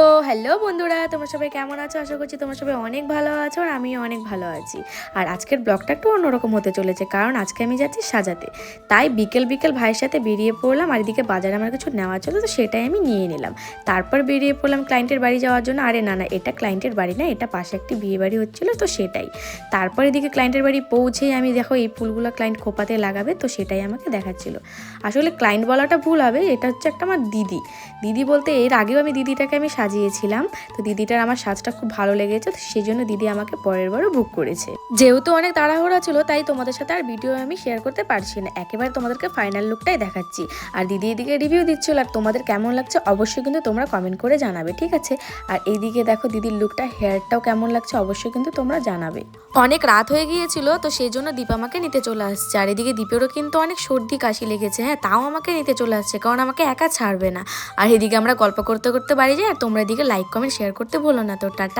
তো হ্যালো বন্ধুরা, তোমরা সবাই কেমন আছো? আশা করছি তোমরা সবাই অনেক ভালো আছো আর আমিও অনেক ভালো আছি। আর আজকের ব্লগটা একটু অন্যরকম হতে চলেছে, কারণ আজকে আমি যাচ্ছি সাজাতে। তাই বিকেল বিকেল ভাইয়ের সাথে বেরিয়ে পড়লাম, আর এদিকে বাজারে আমার কিছু নেওয়া ছিল, তো সেটাই আমি নিয়ে নিলাম। তারপর বেরিয়ে পড়লাম ক্লায়েন্টের বাড়ি যাওয়ার জন্য। আরে না না, এটা ক্লায়েন্টের বাড়ি না, এটা পাশে একটি বিয়ে বাড়ি হচ্ছিল, তো সেটাই। তারপর এদিকে ক্লায়েন্টের বাড়ি পৌঁছেই আমি দেখো এই ফুলগুলো ক্লায়েন্ট খোপাতে লাগাবে, তো সেটাই আমাকে দেখাচ্ছিল। আসলে ক্লায়েন্ট বলাটা ভুল হবে, এটা হচ্ছে একটা আমার দিদি। দিদি বলতে এর আগেও আমি দিদিটাকে আমি সাজিয়েছিলাম। তো দিদিটার আমার সাজটা খুব ভালো লেগেছে, তো সেই জন্য দিদি আমাকে পরের বারও বুক করেছে। যেহেতু অনেক তাড়াহুড়া ছিল, তাই তোমাদের সাথে আর ভিডিও আমি শেয়ার করতে পারছি না। একেবারে তোমাদেরকে ফাইনাল লুকটাই দেখাচ্ছি। আর দিদি এদিকে রিভিউ দিচ্ছিল, আর তোমাদের কেমন লাগছে অবশ্যই কিন্তু তোমরা কমেন্ট করে জানাবে, ঠিক আছে? আর এইদিকে দেখো দিদির লুকটা হেয়ারটাও কেমন লাগছে অবশ্যই কিন্তু তোমরা জানাবে। অনেক রাত হয়ে গিয়েছিল, তো সেই জন্য দীপা আমাকে নিতে চলে আসছে। আর এদিকে দীপেরও কিন্তু অনেক সর্দি কাশি লেগেছে হ্যাঁ তাও আমাকে নিতে চলে আসছে, কারণ আমাকে একা ছাড়বে না। আর এদিকে আমরা গল্প করতে করতে বাড়ি যাই, আর তোমরা এদিকে লাইক কমেন্ট শেয়ার করতে ভুলো না তো টাটা।